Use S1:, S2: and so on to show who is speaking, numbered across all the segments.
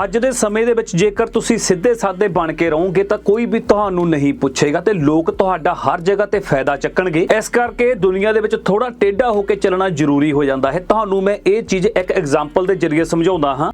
S1: ਅੱਜ ਦੇ ਸਮੇਂ ਦੇ ਵਿੱਚ ਜੇਕਰ ਤੁਸੀਂ ਸਿੱਧੇ ਸਾਦੇ ਬਣ ਕੇ ਰਹੋਗੇ ਤਾਂ ਕੋਈ ਵੀ ਤੁਹਾਨੂੰ ਨਹੀਂ ਪੁੱਛੇਗਾ ਤੇ ਲੋਕ ਤੁਹਾਡਾ ਹਰ ਜਗ੍ਹਾ ਤੇ ਫਾਇਦਾ ਚੱਕਣਗੇ। ਇਸ ਕਰਕੇ ਦੁਨੀਆ ਦੇ ਵਿੱਚ ਥੋੜਾ ਟੇਢਾ ਹੋ ਕੇ ਚੱਲਣਾ ਜ਼ਰੂਰੀ ਹੋ ਜਾਂਦਾ ਹੈ। ਤੁਹਾਨੂੰ ਮੈਂ ਇਹ ਚੀਜ਼ ਇੱਕ ਐਗਜ਼ਾਮਪਲ ਦੇ ਜ਼ਰੀਏ ਸਮਝਾਉਂਦਾ ਹਾਂ।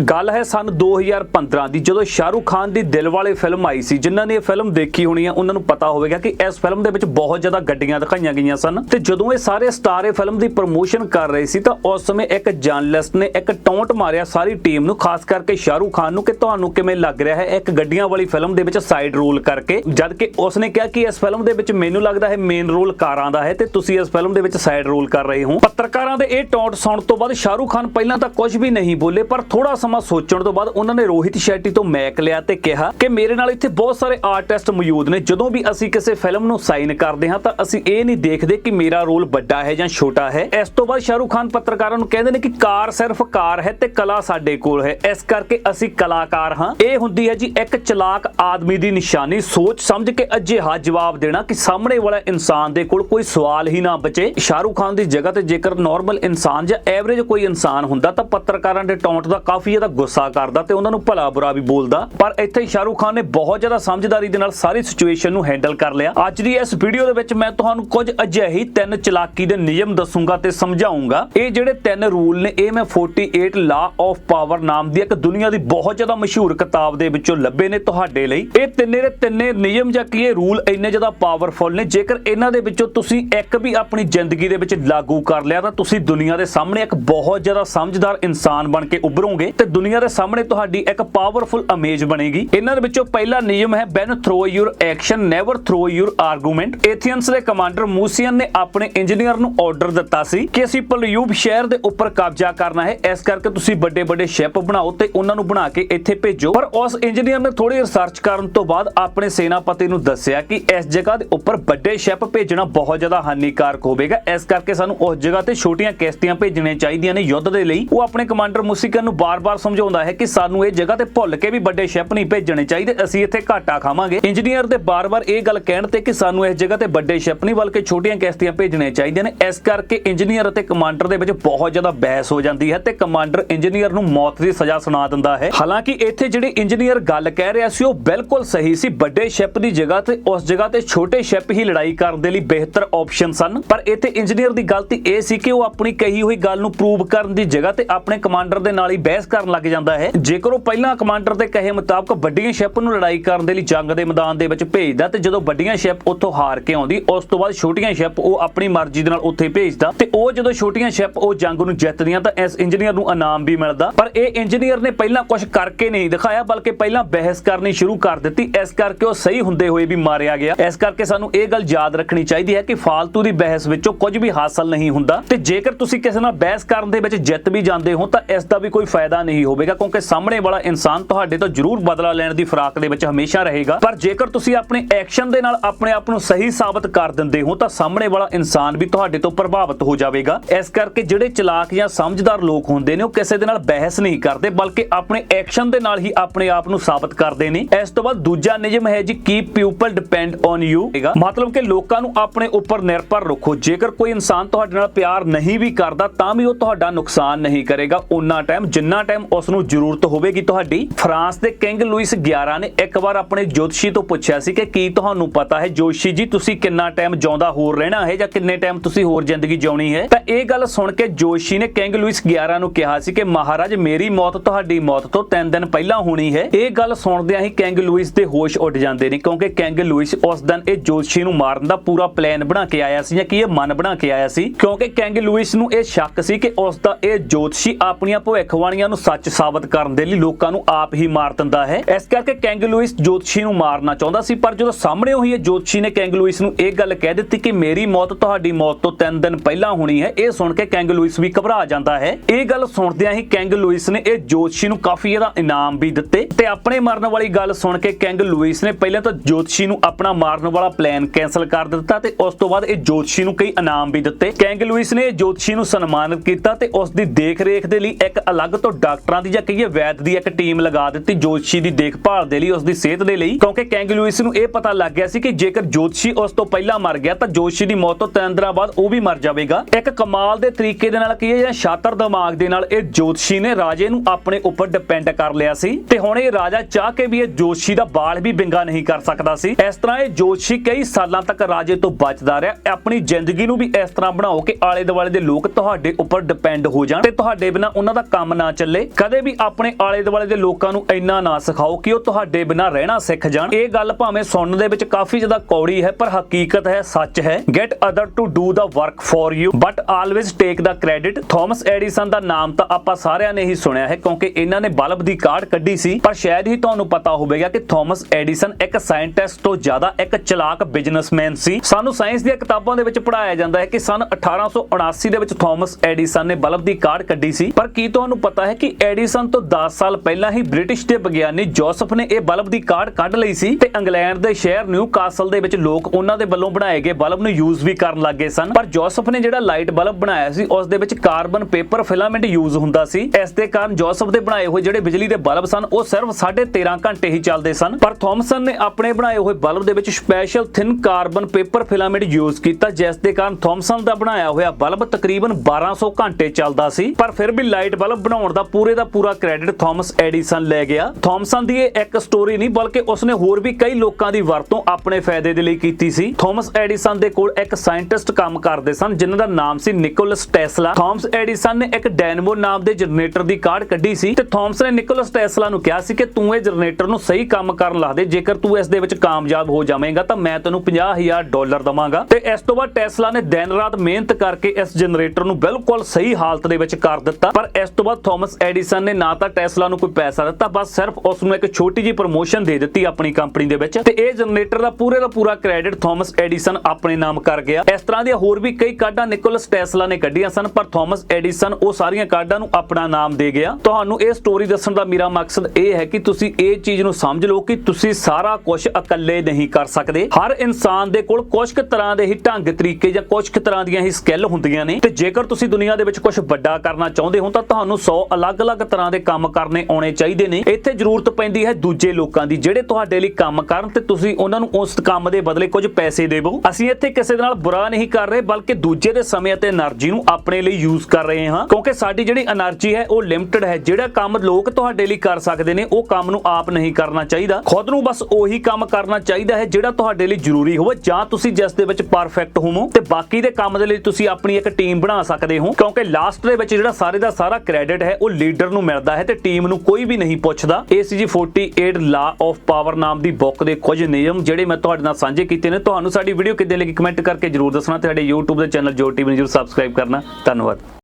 S1: ਗੱਲ ਹੈ ਸਨ 2015 ਦੀ, ਜਦੋਂ ਸ਼ਾਹਰੁਖ ਖਾਨ ਦੀ ਦਿਲ ਵਾਲੇ ਫਿਲਮ ਆਈ ਸੀ, ਜਿਨ੍ਹਾਂ ਨੇ ਇਹ ਫਿਲਮ ਦੇਖੀ ਹੋਣੀ ਆ, ਉਹਨਾਂ ਨੂੰ ਪਤਾ ਹੋਵੇਗਾ ਕਿ ਇਸ ਫਿਲਮ ਦੇ ਵਿੱਚ ਬਹੁਤ ਜ਼ਿਆਦਾ ਗੱਡੀਆਂ ਦਿਖਾਈਆਂ ਗਈਆਂ ਸਨ ਤੇ ਜਦੋਂ ਇਹ ਸਾਰੇ ਸਟਾਰ ਇਹ ਫਿਲਮ ਦੀ ਪ੍ਰੋਮੋਸ਼ਨ ਕਰ ਰਹੇ ਸੀ, ਤਾਂ ਉਸ ਸਮੇਂ ਇੱਕ ਜਰਨਲਿਸਟ ਨੇ ਇੱਕ ਟੌਂਟ ਮਾਰਿਆ ਸਾਰੀ ਟੀਮ ਨੂੰ, ਖਾਸ ਕਰਕੇ ਸ਼ਾਹਰੁਖ ਖਾਨ ਨੂੰ, ਕਿ ਤੁਹਾਨੂੰ ਕਿਵੇਂ ਲੱਗ ਰਿਹਾ ਹੈ ਇੱਕ ਗੱਡੀਆਂ ਵਾਲੀ ਫਿਲਮ ਦੇ ਵਿੱਚ ਸਾਈਡ ਰੋਲ ਕਰਕੇ। ਜਦ ਕਿ ਉਸ ਨੇ ਕਿਹਾ ਕਿ ਇਸ ਫਿਲਮ ਦੇ ਵਿੱਚ ਮੈਨੂੰ ਲੱਗਦਾ ਹੈ ਮੇਨ ਰੋਲ ਕਾਰਾਂ ਦਾ ਹੈ ਤੇ ਤੁਸੀਂ ਇਸ ਫਿਲਮ ਦੇ ਵਿੱਚ ਸਾਈਡ ਰੋਲ ਕਰ ਰਹੇ ਹੋ। ਪੱਤਰਕਾਰਾਂ ਦੇ ਇਹ ਟੌਂਟ ਸੁਣਨ ਤੋਂ ਬਾਅਦ ਸ਼ਾਹਰੁਖ ਖਾਨ ਪਹਿਲਾਂ ਤਾਂ ਕੁਝ ਵੀ ਨਹੀਂ ਬੋਲੇ, ਪਰ ਥੋੜਾ ਸਮਾਂ ਸੋਚਣ ਤੋਂ ਬਾਅਦ ਉਹਨਾਂ ਨੇ ਰੋਹਿਤ ਸ਼ੈਟੀ ਤੋਂ ਮੈਕ ਲਿਆ ਤੇ ਕਿਹਾ ਕਿ ਮੇਰੇ ਨਾਲ ਇੱਥੇ ਬਹੁਤ ਸਾਰੇ ਆਰਟਿਸਟ ਮੌਜੂਦ ਨੇ। ਜਦੋਂ ਵੀ ਅਸੀਂ ਕਿਸੇ ਫਿਲਮ ਨੂੰ ਸਾਈਨ ਕਰਦੇ ਹਾਂ ਤਾਂ ਅਸੀਂ ਇਹ ਨਹੀਂ ਦੇਖਦੇ ਕਿ ਮੇਰਾ ਰੋਲ ਵੱਡਾ ਹੈ ਜਾਂ ਛੋਟਾ ਹੈ। ਇਸ ਤੋਂ ਬਾਅਦ ਸ਼ਾਹਰੁਖ ਖਾਨ ਪੱਤਰਕਾਰਾਂ ਨੂੰ ਕਹਿੰਦੇ ਨੇ ਕਿ ਕਾਰ ਸਿਰਫ ਕਾਰ ਹੈ ਤੇ ਕਲਾ ਸਾਡੇ ਕੋਲ ਹੈ। ਇਸ ਕਰਕੇ ਅਸੀਂ ਕਲਾਕਾਰ ਹਾਂ। ਇਹ ਹੁੰਦੀ ਹੈ ਜੀ ਇੱਕ ਚਲਾਕ ਆਦਮੀ ਦੀ ਨਿਸ਼ਾਨੀ। ਸੋਚ ਸਮਝ ਕੇ ਅਜਿਹਾ ਜਵਾਬ ਦੇਣਾ ਕਿ ਸਾਹਮਣੇ ਵਾਲਾ ਇਨਸਾਨ ਦੇ ਕੋਲ ਕੋਈ ਸਵਾਲ ਹੀ ਨਾ ਬਚੇ। ਸ਼ਾਹਰੁਖ ਖਾਨ ਦੀ ਜਗ੍ਹਾ ਤੇ ਜੇਕਰ ਨਾਰਮਲ ਇਨਸਾਨ ਜਾਂ ਐਵਰੇਜ ਕੋਈ ਇਨਸਾਨ ਹੁੰਦਾ ਤਾਂ ਪੱਤਰਕਾਰਾਂ ਦੇ ਟੌਂਟ ਦਾ ਕਾਫੀ ਜ਼ਿਆਦਾ ਗੁੱਸਾ ਕਰਦਾ ਤੇ ਉਹਨਾਂ ਨੂੰ ਭਲਾ ਬੁਰਾ ਵੀ ਬੋਲਦਾ। ਪਰ ਇੱਥੇ ਸ਼ਾਹਰੁਖ ਖਾਨ ਨੇ ਬਹੁਤ ਜ਼ਿਆਦਾ ਸਮਝਦਾਰੀ ਦੇ ਨਾਲ ਸਾਰੀ ਸਿਚੁਏਸ਼ਨ ਨੂੰ ਹੈਂਡਲ ਕਰ ਲਿਆ। ਅੱਜ ਦੀ ਇਸ ਵੀਡੀਓ ਦੇ ਵਿੱਚ ਮੈਂ ਤੁਹਾਨੂੰ ਕੁਝ ਅਜਿਹੀ ਤਿੰਨ ਚਲਾਕੀ ਦੇ ਨਿਯਮ ਦੱਸੂਗਾ ਤੇ ਸਮਝਾਉਂਗਾ ਇਹ ਜਿਹੜੇ ਤਿੰਨ ਰੂਲ ਨੇ, ਇਹ ਮੈਂ 48 ਲਾ ਆਫ ਪਾਵਰ ਨਾਮ ਦੀ ਇੱਕ ਦੁਨੀਆ ਦੀ ਬਹੁਤ ਜ਼ਿਆਦਾ ਮਸ਼ਹੂਰ ਕਿਤਾਬ ਦੇ ਵਿੱਚੋਂ ਲੱਭੇ ਨੇ ਤੁਹਾਡੇ ਲਈ। ਇਹ ਤਿੰਨੇ ਦੇ ਤਿੰਨੇ ਨਿਯਮ ਜਾਂ ਕੀ ਇਹ ਰੂਲ ਇੰਨੇ ਜ਼ਿਆਦਾ ਪਾਵਰਫੁਲ ਨੇ? ਜੇਕਰ ਇਹਨਾਂ ਦੇ ਵਿੱਚੋਂ ਤੁਸੀਂ ਇੱਕ ਵੀ ਆਪਣੀ ਜ਼ਿੰਦਗੀ ਦੇ ਵਿੱਚ ਲਾਗੂ ਕਰ ਲਿਆ ਤਾਂ ਤੁਸੀਂ ਦੁਨੀਆ ਦੇ ਸਾਹਮਣੇ ਇੱਕ ਬਹੁਤ ਜ਼ਿਆਦਾ ਸਮਝਦਾਰ ਇਨਸਾਨ ਬਣ ਕੇ ਉੱਭਰੋਗੇ। ਤੇ ਦੁਨੀਆ ਦੇ ਸਾਹਮਣੇ ਤੁਹਾਡੀ ਇੱਕ ਪਾਵਰਫੁਲ ਇਮੇਜ ਬਣੇਗੀ। ਇਹਨਾਂ ਦੇ ਵਿੱਚੋਂ ਪਹਿਲਾ ਨਿਯਮ ਹੈ win through your action never through your argument Athenians ਦੇ ਕਮਾਂਡਰ ਮੂਸੀਅਨ ਨੇ ਆਪਣੇ ਇੰਜੀਨੀਅਰ ਨੂੰ ਆਰਡਰ ਦਿੱਤਾ ਸੀ ਕਿ ਅਸੀਂ ਪਲਯੂਬ ਸ਼ਹਿਰ ਦੇ ਉੱਪਰ ਕਬਜ਼ਾ ਕਰਨਾ ਹੈ। ਇਸ ਕਰਕੇ ਤੁਸੀਂ ਵੱਡੇ ਵੱਡੇ ਸ਼ਿਪ ਬਣਾਓ ਤੇ ਉਹਨਾਂ ਨੂੰ ਬਣਾ ਕੇ ਇੱਥੇ ਭੇਜੋ। ਪਰ ਉਸ ਇੰਜੀਨੀਅਰ ਨੇ ਥੋੜੀ ਰਿਸਰਚ ਕਰਨ ਤੋਂ ਬਾਅਦ ਆਪਣੇ ਸੈਨਾਪਤੀ ਨੂੰ ਦੱਸਿਆ ਕਿ ਇਸ ਜਗ੍ਹਾ ਦੇ ਉੱਪਰ ਵੱਡੇ ਸ਼ਿਪ ਭੇਜਣਾ ਬਹੁਤ ਜ਼ਿਆਦਾ ਹਾਨੀਕਾਰਕ ਹੋਵੇਗਾ। ਇਸ ਕਰਕੇ ਸਾਨੂੰ ਉਸ ਜਗ੍ਹਾ ਤੇ ਛੋਟੀਆਂ ਕਿਸ਼ਤੀਆਂ ਭੇਜਣੀਆਂ ਚਾਹੀਦੀਆਂ ਨੇ ਯੁੱਧ ਦੇ ਲਈ। ਉਹ ਆਪਣੇ ਕਮਾਂਡਰ ਮੂਸੀਕਨ ਨੂੰ ਬਾਰ-ਬਾਰ ਸਮਝਾਉਂਦਾ ਹੈ ਕਿ ਸਾਨੂੰ ਇਹ ਜਗ੍ਹਾ ਤੇ ਭੁੱਲ ਕੇ ਵੀ ਵੱਡੇ ਸ਼ੈਪ ਨਹੀਂ ਭੇਜਣੇ ਚਾਹੀਦੇ, ਅਸੀਂ ਇੱਥੇ ਘਾਟਾ ਖਾਵਾਂਗੇ। ਇੰਜੀਨੀਅਰ ਦੇ ਬਾਰ-ਬਾਰ ਇਹ ਗੱਲ ਕਹਿਣ ਤੇ ਕਿ ਸਾਨੂੰ ਇਸ ਜਗ੍ਹਾ ਤੇ ਵੱਡੇ ਸ਼ਿਪ ਨਹੀਂ, ਬਲਕਿ ਛੋਟੀਆਂ ਕਿਸ਼ਤੀਆਂ ਭੇਜਣੀਆਂ ਚਾਹੀਦੀਆਂ ਨੇ। ਇਸ ਕਰਕੇ ਇੰਜੀਨੀਅਰ ਅਤੇ ਕਮਾਂਡਰ ਦੇ ਵਿੱਚ ਬਹੁਤ ਜ਼ਿਆਦਾ ਬਹਿਸ ਹੋ ਜਾਂਦੀ ਹੈ ਤੇ ਕਮਾਂਡਰ ਇੰਜੀਨੀਅਰ ਨੂੰ ਮੌਤ ਦੀ ਸਜ਼ਾ ਸੁਣਾ ਦਿੰਦਾ ਹੈ। ਹਾਲਾਂਕਿ ਇੱਥੇ ਜਿਹੜੇ ਇੰਜੀਨੀਅਰ ਗੱਲ ਕਹਿ ਰਿਹਾ ਸੀ, ਉਹ ਬਿਲਕੁਲ ਸਹੀ ਸੀ। ਵੱਡੇ ਸ਼ੈਪ ਦੀ ਜਗ੍ਹਾ ਤੇ, ਉਸ ਜਗ੍ਹਾ ਤੇ ਛੋਟੇ ਸ਼ੈਪ ਹੀ ਲੜਾਈ ਕਰਨ ਦੇ ਲਈ ਬਿਹਤਰ ਆਪਸ਼ਨ ਸਨ। ਪਰ ਇੱਥੇ ਇੰਜੀਨੀਅਰ ਦੀ ਗਲਤੀ ਇਹ ਸੀ ਕਿ ਉਹ ਆਪਣੀ ਕਹੀ ਹੋਈ ਗੱਲ ਨੂੰ ਪ੍ਰੂਵ ਕਰਨ ਦੀ ਜਗ੍ਹਾ ਤੇ ਆਪਣੇ ਕਮਾਂਡਰ ਦੇ ਨਾਲ ਹੀ ਬਹਿਸ ਕਰਨ ਲੱਗ ਜਾਂਦਾ ਹੈ। ਜੇਕਰ ਉਹ ਪਹਿਲਾਂ ਕਮਾਂਡਰ ਦੇ ਕਹੇ ਮੁਤਾਬਕ ਵੱਡੀਆਂ ਸ਼ਿਪ ਨੂੰ ਲੜਾਈ ਕਰਨ ਦੇ ਲਈ ਜੰਗ ਦੇ ਮੈਦਾਨ ਦੇ ਵਿੱਚ ਭੇਜਦਾ ਤੇ ਜਦੋਂ ਵੱਡੀਆਂ ਸ਼ਿਪ ਉੱਥੋਂ ਹਾਰ ਕੇ ਆਉਂਦੀ, ਉਸ ਤੋਂ ਬਾਅਦ ਛੋਟੀਆਂ ਸ਼ਿਪ ਉਹ ਆਪਣੀ ਮਰਜ਼ੀ ਦੇ ਨਾਲ ਉੱਥੇ ਭੇਜਦਾ ਤੇ ਉਹ ਜਦੋਂ ਛੋਟੀਆਂ ਸ਼ਿਪ ਉਹ ਜੰਗ ਨੂੰ ਜਿੱਤਦੀਆਂ ਤਾਂ ਇਸ ਇੰਜੀਨੀਅਰ ਨੂੰ ਇਨਾਮ ਵੀ ਮਿਲਦਾ। ਪਰ ਇਹ ਇੰਜੀਨੀਅਰ ਨੇ ਪਹਿਲਾਂ ਕੁਝ ਕਰਕੇ ਨਹੀਂ ਦਿਖਾਇਆ, ਬਲਕਿ ਪਹਿਲਾਂ ਬਹਿਸ ਕਰਨੀ ਸ਼ੁਰੂ ਕਰ ਦਿੱਤੀ। ਇਸ ਕਰਕੇ ਉਹ ਸਹੀ ਹੁੰਦੇ ਹੋਏ ਵੀ ਮਾਰਿਆ ਗਿਆ। ਇਸ ਕਰਕੇ ਸਾਨੂੰ ਇਹ ਗੱਲ ਯਾਦ ਰੱਖਣੀ ਚਾਹੀਦੀ ਹੈ ਕਿ ਫਾਲਤੂ ਦੀ ਬਹਿਸ ਵਿੱਚੋਂ ਕੁਝ ਵੀ ਹਾਸਲ ਨਹੀਂ ਹੁੰਦਾ ਤੇ ਜੇਕਰ ਤੁਸੀਂ ਕਿਸੇ ਨਾਲ ਬਹਿਸ ਕਰਨ ਦੇ ਵਿੱਚ ਜਿੱਤ ਵੀ ਜਾਂਦੇ ਹੋ ਤਾਂ ਇਸ ਦਾ ਵੀ ਕੋਈ ਫਾਇਦਾ ਨਹੀਂ। ਹੋਵੇਗਾ, ਕਿਉਂਕਿ ਸਾਹਮਣੇ ਵਾਲਾ ਇਨਸਾਨ ਤੁਹਾਡੇ ਤੋਂ ਜ਼ਰੂਰ ਬਦਲਾ ਲੈਣ ਦੀ ਫਰਾਕ ਦੇ ਵਿੱਚ ਹਮੇਸ਼ਾ ਰਹੇਗਾ। ਪਰ ਜੇਕਰ ਤੁਸੀਂ ਆਪਣੇ ਐਕਸ਼ਨ ਦੇ ਨਾਲ ਆਪਣੇ ਆਪ ਨੂੰ ਸਹੀ ਸਾਬਤ ਕਰ ਦਿੰਦੇ ਹੋ, ਤਾਂ ਸਾਹਮਣੇ ਵਾਲਾ ਇਨਸਾਨ ਵੀ ਤੁਹਾਡੇ ਤੋਂ ਪ੍ਰਭਾਵਿਤ ਹੋ ਜਾਵੇਗਾ। ਇਸ ਕਰਕੇ ਜਿਹੜੇ ਚਲਾਕ ਜਾਂ ਸਮਝਦਾਰ ਲੋਕ ਹੁੰਦੇ ਨੇ, ਉਹ ਕਿਸੇ ਦੇ ਨਾਲ ਬਹਿਸ ਨਹੀਂ ਕਰਦੇ, ਬਲਕਿ ਆਪਣੇ ਐਕਸ਼ਨ ਦੇ ਨਾਲ ਹੀ ਆਪਣੇ ਆਪ ਨੂੰ ਸਾਬਤ ਕਰਦੇ ਨੇ। ਇਸ ਤੋਂ ਬਾਅਦ ਦੂਜਾ ਨਿਯਮ ਹੈ ਜੀ keep people depend on you ਮਤਲਬ ਕਿ ਲੋਕਾਂ ਨੂੰ ਆਪਣੇ ਉੱਪਰ ਨਿਰਭਰ ਰੱਖੋ। ਜੇਕਰ ਕੋਈ ਇਨਸਾਨ ਤੁਹਾਡੇ ਨਾਲ ਪਿਆਰ ਨਹੀਂ ਵੀ ਕਰਦਾ, ਤਾਂ ਵੀ ਉਹ ਤੁਹਾਡਾ ਨੁਕਸਾਨ ਨਹੀਂ ਕਰੇਗਾ। ਉਹਨਾਂ ਟਾਈਮ ਜਿੰਨਾ ਟਾਈਮ ਉਸ ਨੂੰ ਜ਼ਰੂਰਤ ਹੋਵੇਗੀ ਤੁਹਾਡੀ। ਫਰਾਂਸ ਦੇ ਕਿੰਗ ਲੂਇਸ 11 ਨੇ ਇੱਕ ਵਾਰ ਆਪਣੇ ਜੋਤਸ਼ੀ ਤੋਂ ਪੁੱਛਿਆ ਸੀ ਕਿ ਕੀ ਤੁਹਾਨੂੰ ਪਤਾ ਹੈ, ਜੋਤਸ਼ੀ ਜੀ, ਤੁਸੀਂ ਕਿੰਨਾ ਟਾਈਮ ਜਿਉਂਦਾ ਹੋਰ ਰਹਿਣਾ ਹੈ ਜਾਂ ਕਿੰਨੇ ਟਾਈਮ ਤੁਸੀਂ ਹੋਰ ਜ਼ਿੰਦਗੀ ਜਿਉਣੀ ਹੈ? ਤਾਂ ਇਹ ਗੱਲ ਸੁਣ ਕੇ ਜੋਤਸ਼ੀ ਨੇ ਕਿੰਗ ਲੂਇਸ 11 ਨੂੰ ਕਿਹਾ ਸੀ ਕਿ ਮਹਾਰਾਜ, ਮੇਰੀ ਮੌਤ ਤੁਹਾਡੀ ਮੌਤ ਤੋਂ 3 ਦਿਨ ਪਹਿਲਾਂ ਹੋਣੀ ਹੈ। ਇਹ ਗੱਲ ਸੁਣਦਿਆਂ ਹੀ ਕਿੰਗ ਲੂਇਸ ਦੇ ਹੋਸ਼ ਉੱਡ ਜਾਂਦੇ ਨੇ ਕਿਉਂਕਿ ਕਿੰਗ ਲੂਇਸ ਉਸ ਦਿਨ ਇਹ ਜੋਤਸ਼ੀ ਨੂੰ ਮਾਰਨ ਦਾ ਪੂਰਾ ਪਲਾਨ ਬਣਾ ਕੇ ਆਇਆ ਸੀ ਜਾਂ ਕੀ ਇਹ ਮਨ ਬਣਾ ਕੇ ਆਇਆ ਸੀ। ਕਿਉਂਕਿ ਕਿੰਗ ਲੂਇਸ ਨੂੰ ਇਹ ਸ਼ੱਕ ਸੀ ਕਿ ਉਸ ਦਾ ਇਹ ਜੋਤਸ਼ੀ ਆਪਣੀਆਂ ਭਵਿੱਖਬਾਣੀਆਂ ਨੂੰ ਸੱਚ ਸਾਬਤ ਕਰਨ ਦੇ ਲਈ ਲੋਕਾਂ ਨੂੰ ਆਪ ਹੀ ਮਾਰ ਦਿੰਦਾ ਹੈ। ਇਸ ਕਰਕੇ ਕਿੰਗ ਲੂਇਸ ਜੋਤਸ਼ੀ ਨੂੰ ਮਾਰਨਾ ਚਾਹੁੰਦਾ ਸੀ, ਪਰ ਜਦੋਂ ਸਾਹਮਣੇ ਹੋਈ ਇਹ ਜੋਤਸ਼ੀ ਨੇ ਕਿੰਗ ਲੂਇਸ ਨੂੰ ਇਹ ਗੱਲ ਕਹਿ ਦਿੱਤੀ ਕਿ ਮੇਰੀ ਮੌਤ ਤੁਹਾਡੀ ਮੌਤ ਤੋਂ 3 ਦਿਨ ਪਹਿਲਾਂ ਹੋਣੀ ਹੈ। ਇਹ ਸੁਣ ਕੇ ਕਿੰਗ ਲੂਇਸ ਵੀ ਘਬਰਾ ਜਾਂਦਾ ਹੈ। ਇਹ ਗੱਲ ਸੁਣਦਿਆਂ ਹੀ ਕਿੰਗ ਲੂਇਸ ਨੇ ਇਹ ਜੋਤਸ਼ੀ ਨੂੰ ਕਾਫੀ ਜ਼ਿਆਦਾ ਇਨਾਮ ਵੀ ਦਿੱਤੇ ਤੇ ਆਪਣੇ ਮਰਨ ਵਾਲੀ ਗੱਲ ਸੁਣ ਕੇ ਕੈਂਗ ਲੂਇਸ ਨੇ ਪਹਿਲਾਂ ਤਾਂ ਜੋਤਸ਼ੀ ਨੂੰ ਆਪਣਾ ਮਾਰਨ ਵਾਲਾ ਪਲਾਨ ਕੈਨਸਲ ਕਰ ਦਿੱਤਾ ਤੇ ਉਸ ਤੋਂ ਬਾਅਦ ਇਹ ਜੋਤਸ਼ੀ ਨੂੰ ਕਈ ਇਨਾਮ ਵੀ ਦਿੱਤੇ। ਕੈਂਗ ਲੂਇਸ ਨੇ ਇਹ ਜੋਤਸ਼ੀ ਨੂੰ ਸਨਮਾਨਿਤ ਕੀਤਾ ਤੇ ਉਸ ਦੀ ਦੇਖ-ਰੇਖ ਦੇ ਲਈ ਇੱਕ ਅਲੱਗ ਤੋਂ ਡਾਕਟਰਾਂ ਦੀ ਜਾਂ ਕਹੀਏ ਵੈਦ ਦੀ ਇੱਕ ਟੀਮ ਲਗਾ ਦਿੱਤੀ ਜੋਤਸ਼ੀ ਦੀ ਦੇਖਭਾਲ ਦੇ ਲਈ, ਉਸ ਦੀ ਸਿਹਤ ਦੇ ਲਈ। ਕਿਉਂਕਿ ਕੈਂਗ ਲੂਇਸ ਨੂੰ ਇਹ ਪਤਾ ਲੱਗ ਗਿਆ ਸੀ ਕਿ ਜੇਕਰ ਜੋਤਸ਼ੀ ਉਸ ਤੋਂ ਪਹਿਲਾਂ ਮਰ ਗਿਆ, ਤਾਂ ਜੋਤਸ਼ੀ ਦੀ ਮੌਤ ਤੋਂ ਤਿੰਨ ਦਿਨਾਂ ਬਾਅਦ ਉਹ ਵੀ ਮਰ ਜਾਵੇਗਾ। ਇੱਕ ਕਮਾਲ ਦੇ ਤਰੀਕੇ ਦੇ ਨਾਲ ਕੀ ਹੈ ਜਾਂ ਸ਼ਾਤਰ ਦਿਮਾਗ ਦੇ ਨਾਲ ਇਹ ਜੋਤਸ਼ੀ ਨੇ ਰਾਜੇ ਨੂੰ ਆਪਣੇ ਉੱਪਰ ਡਿਪੈਂਡ ਕਰ ਲਿਆ ਸੀ। ਤੇ ਹੁਣ ਇਹ ਰਾਜਾ ਚਾਹ ਕੇ ਵੀ ਇਹ ਜੋਤਸ਼ੀ ਦਾ ਬਾਲ ਵੀ ਬਿੰਗਾ ਨਹੀਂ ਕਰ ਸਕਦਾ ਸੀ। ਇਸ ਤਰ੍ਹਾਂ ਇਹ ਜੋਤਸ਼ੀ ਕਈ ਸਾਲਾਂ ਤੱਕ ਰਾਜੇ ਤੋਂ ਬਚਦਾ ਰਿਹਾ। ਆਪਣੀ ਜ਼ਿੰਦਗੀ ਨੂੰ ਵੀ ਇਸ ਤਰ੍ਹਾਂ ਬਣਾਓ ਕਿ ਆਲੇ ਦੁਆਲੇ ਦੇ ਲੋਕ ਤੁਹਾਡੇ ਉੱਪਰ ਡਿਪੈਂਡ ਹੋ ਜਾਣ ਤੇ ਤੁਹਾਡੇ ਬਿਨਾ ਉਹਨਾਂ ਦਾ ਕੰਮ ਨਾ ਚੱਲੇ। ਕਦੇ ਵੀ ਆਪਣੇ ਆਲੇ ਦੁਆਲੇ ਦੇ ਲੋਕਾਂ ਨੂੰ ਇੰਨਾ ਨਾ ਸਿਖਾਓ ਕਿ ਉਹ ਤੁਹਾਡੇ ਬਿਨਾਂ ਰਹਿਣਾ ਸਿੱਖ ਜਾਣ। ਇਹ ਗੱਲ ਭਾਵੇਂ ਸੁਣਨ ਦੇ ਵਿੱਚ ਕਾਫੀ ਜ਼ਿਆਦਾ ਕੌੜੀ ਹੈ, ਪਰ ਹਕੀਕਤ ਹੈ, ਸੱਚ ਹੈ। Get other to do the work for you but always take the credit Thomas Edison ਦਾ ਨਾਮ ਤਾਂ ਆਪਾਂ ਸਾਰਿਆਂ ਨੇ ਹੀ ਸੁਣਿਆ ਹੈ, ਕਿਉਂਕਿ ਇਹਨਾਂ ਨੇ ਬਲਬ ਦੀ ਕਾਢ ਕੱਢੀ ਸੀ। ਪਰ ਸ਼ਾਇਦ ਹੀ ਤੁਹਾਨੂੰ ਪਤਾ ਹੋਵੇਗਾ ਕਿ ਥਾਮਸ ਐਡੀਸਨ ਇੱਕ ਸਾਇੰਟਿਸਟ ਤੋਂ ਜ਼ਿਆਦਾ ਇੱਕ ਚਲਾਕ ਬਿਜ਼ਨਸਮੈਨ ਸੀ। ਸਾਨੂੰ ਸਾਇੰਸ ਦੀਆਂ ਕਿਤਾਬਾਂ ਦੇ ਵਿੱਚ ਪੜਾਇਆ ਜਾਂਦਾ ਹੈ ਕਿ ਸਨ 1879 ਦੇ ਵਿੱਚ ਥਾਮਸ ਐਡੀਸਨ ਨੇ ਬਲਬ ਦੀ ਕਾਢ ਕੱਢੀ ਸੀ। ਪਰ ਕੀ ਤੁਹਾਨੂੰ ਪਤਾ ਹੈ ਕਿ ਐਡੀਸਨ ਤੋਂ 10 ਸਾਲ ਪਹਿਲਾਂ ਹੀ ਬ੍ਰਿਟਿਸ਼ ਦੇ ਵਿਗਿਆਨੀ ਜੋਸਫ ਨੇ ਇਹ ਬਲਬ ਦੀ ਕਾਢ ਕੱਢ ਲਈ ਸੀ ਤੇ ਇੰਗਲੈਂਡ ਦੇ ਸ਼ਹਿਰ ਨਿਊ ਕਾਸਲ ਦੇ ਵਿੱਚ ਲੋਕ ਉਹਨਾਂ ਦੇ ਵੱਲੋਂ ਬਣਾਏ ਗਏ ਬਲਬ ਨੂੰ ਯੂਜ਼ ਵੀ ਕਰਨ ਲੱਗੇ ਸਨ। ਪਰ ਜੋਸਫ ਨੇ ਜਿਹੜਾ ਲਾਈਟ ਬਲਬ ਬਣਾਇਆ ਸੀ, ਉਸ ਦੇ ਵਿੱਚ ਕਾਰਬਨ ਪੇਪਰ ਫਿਲਾਮੈਂਟ ਯੂਜ਼ ਹੁੰਦਾ ਸੀ। ਇਸ ਦੇ ਕਾਰਨ ਜੋਸਫ ਦੇ ਬਣਾਏ ਹੋਏ ਜਿਹੜੇ ਬਿਜਲੀ ਦੇ ਬਲਬ ਸਨ, ਉਹ ਸਿਰਫ 13.5 ਘੰਟੇ ਹੀ ਚੱਲਦੇ ਸਨ। ਪਰ ਥਾਮਸਨ ਨੇ ਆਪਣੇ ਬਣਾਏ ਹੋਏ ਬਲਬ ਦੇ ਵਿੱਚ special thin carbon paper filament use ਕੀਤਾ, ਜਿਸ ਦੇ ਕਾਰਨ ਥਾਮਸਨ ਦਾ ਬਣਾਇਆ ਹੋਇਆ ਬਲਬ ਤਕਰੀਬਨ 1200 ਘੰਟੇ ਚੱਲਦਾ ਸੀ। ਪਰ ਫਿਰ ਵੀ ਲਾਈਟ ਬਲਬ ਬਣਾਉਣ ਦਾ ਪੂਰੇ ਦਾ ਪੂਰਾ ਕ੍ਰੈਡਿਟ ਥਾਮਸ ਐਡੀਸਨ ਲੈ ਗਿਆ। ਥਾਮਸਨ ਦੀ ਇਹ ਇੱਕ ਸਟੋਰੀ ਨਹੀਂ, ਬਲਕਿ ਉਸਨੇ ਹੋਰ ਵੀ ਕਈ ਲੋਕਾਂ ਦੀ ਵਰਤੋਂ ਆਪਣੇ ਫਾਇਦੇ ਦੇ ਲਈ ਕੀਤੀ ਸੀ। ਥਾਮਸ ਐਡੀਸਨ ਦੇ ਕੋਲ ਇੱਕ ਸਾਇੰਟਿਸਟ ਕੰਮ ਕਰਦੇ ਸਨ, ਜਿਨ੍ਹਾਂ ਦਾ ਨਾਮ ਸੀ ਨਿਕੋਲਸ ਟੈਸਲਾ। ਥਾਮਸ ਐਡੀਸਨ ਨੇ ਇੱਕ ਡੈਨਮੋ ਨਾਮ ਦੇ ਜਨਰੇਟਰ ਦੀ ਕਾਢ ਕੱਢੀ ਸੀ ਤੇ ਥਾਮਸ ਨੇ ਨਿਕੋਲਸ ਟੈਸਲਾ ਨੂੰ ਕਿਹਾ ਸੀ ਕਿ ਤੂੰ ਇਹ ਜਨਰੇਟਰ ਨੂੰ ਸਹੀ ਕੰਮ ਕਰਨ ਲਾ ਦੇ, ਜੇਕਰ ਤੂੰ ਇਸ ਦੇ ਵਿੱਚ ਕਾਮਯਾਬ ਹੋ ਜਾਵੇਂਗਾ ਤਾਂ ਮੈਂ ਤੈਨੂੰ 50000 ਡਾਲਰ ਦਵਾਂਗਾ। ਤੇ ਇਸ ਤੋਂ ਬਾਅਦ ਟੈਸਲਾ ਨੇ ਦਿਨ ਰਾਤ ਮਿਹਨਤ ਕਰਕੇ ਇਸ ਜਨਰੇਟਰ ਨੂੰ ਬਿਲਕੁਲ ਸਹੀ ਹਾਲਤ ਦੇ ਵਿੱਚ ਕਰ ਦਿੱਤਾ, ਪਰ ਇਸ ਤੋਂ ਬਾਅਦ ਥਾਮਸ ਐਡੀਸਨ ਨੇ ਨਾ ਤਾਂ ਟੈਸਲਾ ਨੂੰ ਕੋਈ ਪੈਸਾ ਦਿੱਤਾ, ਬਸ ਸਿਰਫ ਉਸ ਨੂੰ ਇੱਕ ਛੋਟੀ ਜਿਹੀ ਪ੍ਰਮੋਸ਼ਨ ਦੇ ਦਿੱਤੀ ਆਪਣੀ ਕੰਪਨੀ ਦੇ ਵਿੱਚ ਤੇ ਇਹ ਜਨਰੇਟਰ ਦਾ ਪੂਰੇ ਦਾ ਪੂਰਾ ਕ੍ਰੈਡਿਟ ਥਾਮਸ ਐਡੀਸਨ ਆਪਣੇ ਨਾਮ ਕਰ ਗਿਆ। ਇਸ ਤਰ੍ਹਾਂ ਦੀਆਂ ਹੋਰ ਵੀ ਕਈ ਕਾਢਾਂ ਨਿਕੋਲਸ ਟੈਸਲਾ ਨੇ ਕੱਢੀਆਂ ਸਨ, ਪਰ ਥਾਮਸ ਐਡੀਸਨ ਉਹ ਸਾਰੀਆਂ ਕਾਢਾਂ ਨੂੰ ਆਪਣਾ ਨਾਮ ਦੇ ਗਿਆ। ਤੁਹਾਨੂੰ ਇਹ ਸਟੋਰੀ ਦੱਸਣ ਦਾ ਮੇਰਾ ਮਕਸਦ ਇਹ ਹੈ ਕਿ ਤੁਸੀਂ ਇਹ ਚੀਜ਼ ਨੂੰ ਸਮਝ ਲਓ ਕਿ ਤੁਸੀਂ ਸਾਰਾ ਕੁਝ ਇਕੱਲੇ ਨਹੀਂ ਕਰ ਸਕਦੇ। ਹਰ ਇਨਸਾਨ ਦੇ ਕੋਲ ਕੁਝ ਕੁ ਤਰ੍ਹਾਂ ਦੇ ਹੀ ਢੰਗ ਤਰੀਕੇ ਜਾਂ ਕੁਝ ਕੁ ਤਰ੍ਹਾਂ ਦੀਆਂ ਹੀ ਸਕਿੱਲ ਹੁੰਦੀਆਂ ਨੇ ਤੇ ਜੇਕਰ ਤੁਸੀਂ ਦੁਨੀਆ ਦੇ ਵਿੱਚ ਕੁਝ ਵੱਡਾ ਕਰਨਾ ਚਾਹੁੰਦੇ ਹੋ ਤਾਂ ਤੁਹਾਨੂੰ 100 ਅਲੱਗ-ਅਲੱਗ ਤਰ੍ਹਾਂ ਦੇ ਕੰਮ ਕਰਨੇ ਆਉਣੇ ਚਾਹੀਦੇ ਨੇ। ਇੱਥੇ ਜ਼ਰੂਰਤ ਪੈਂਦੀ ਹੈ ਦੂਜੇ ਲੋਕਾਂ ਦੀ। ਜਿਹੜੇ ਤੁਹਾਡੇ ਲਈ ਕੰਮ ਕਰਨ ਤੇ ਤੁਸੀਂ ਉਹਨਾਂ ਨੂੰ ਉਸ ਕੰਮ ਦੇ ਬਦਲੇ ਕੁਝ ਪੈਸੇ ਦੇਵੋ। ਅਸੀਂ ਇੱਥੇ ਕਿਸੇ ਦੇ ਨਾਲ ਬੁਰਾ ਨਹੀਂ ਕਰ ਰਹੇ, ਬਲਕਿ ਦੂਜੇ ਦੇ ਸਮੇਂ ਅਤੇ એનર્ਜੀ ਨੂੰ ਆਪਣੇ ਲਈ ਯੂਜ਼ ਕਰ ਰਹੇ ਹਾਂ। ਕਿਉਂਕਿ ਸਾਡੀ ਜਿਹੜੀ એનર્ਜੀ ਹੈ, ਉਹ ਲਿਮਟਿਡ ਹੈ। ਜਿਹੜਾ ਕੰਮ ਲੋਕ ਤੁਹਾਡੇ ਲਈ ਕਰ ਸਕਦੇ ਨੇ, ਉਹ ਕੰਮ ਨੂੰ ਆਪ ਨਹੀਂ ਕਰਨਾ ਚਾਹੀਦਾ। ਖੁਦ ਨੂੰ ਬਸ ਉਹੀ ਕੰਮ ਕਰਨਾ ਚਾਹੀਦਾ ਹੈ, ਜਿਹੜਾ ਤੁਹਾਡੇ ਲਈ ਜ਼ਰੂਰੀ ਹੋਵੇ, ਜਾਂ ਤੁਸੀਂ ਜਿਸ ਦੇ ਵਿੱਚ ਪਰਫੈਕਟ ਹੋਵੋ। ਤੇ ਬਾਕੀ ਦੇ ਕੰਮ ਦੇ ਲਈ ਤੁਸੀਂ ਆਪਣੀ ਇੱਕ ਟੀਮ ਬਣਾ ਸਕਦੇ ਹੋ। ਕਿਉਂਕਿ ਲਾਸਟ ਦੇ ਵਿੱਚ ਜਿਹੜਾ ਸਾਰੇ ਦਾ ਸਾਰਾ ਕ੍ਰੈਡਿਟ ਹੈ, ਉਹ ਲੀਡਰ ਨੂੰ ਮਿਲਦਾ ਹੈ ਤੇ ਟੀਮ ਨੂੰ ਕੋਈ ਵੀ ਨਹੀਂ ਪੁੱਛਦਾ। ਇਹ ਸੀ ACG 48 ਲਾ ਆਫ ਪਾਵਰ ਨਾਮ ਦੀ ਬੁੱਕ ਦੇ ਕੁਝ ਨਿਯਮ, ਜਿਹੜੇ ਮੈਂ ਤੁਹਾਡੇ ਨਾਲ ਸਾਂਝੇ ਕੀਤੇ ਨੇ। ਤੁਹਾਨੂੰ ਸਾਡੀ ਵੀਡੀਓ ਕਿੱਦਾਂ ਲੱਗੀ ਕਮੈਂਟ ਕਰਕੇ ਜਰੂਰ ਦੱਸਣਾ ਤੇ ਸਾਡੇ YouTube ਦੇ ਚੈਨਲ ਜੋ ਟੀਵੀ ਨੂੰ ਜਰੂਰ ਸਬਸਕ੍ਰਾਈਬ ਕਰਨਾ। ਧੰਨਵਾਦ।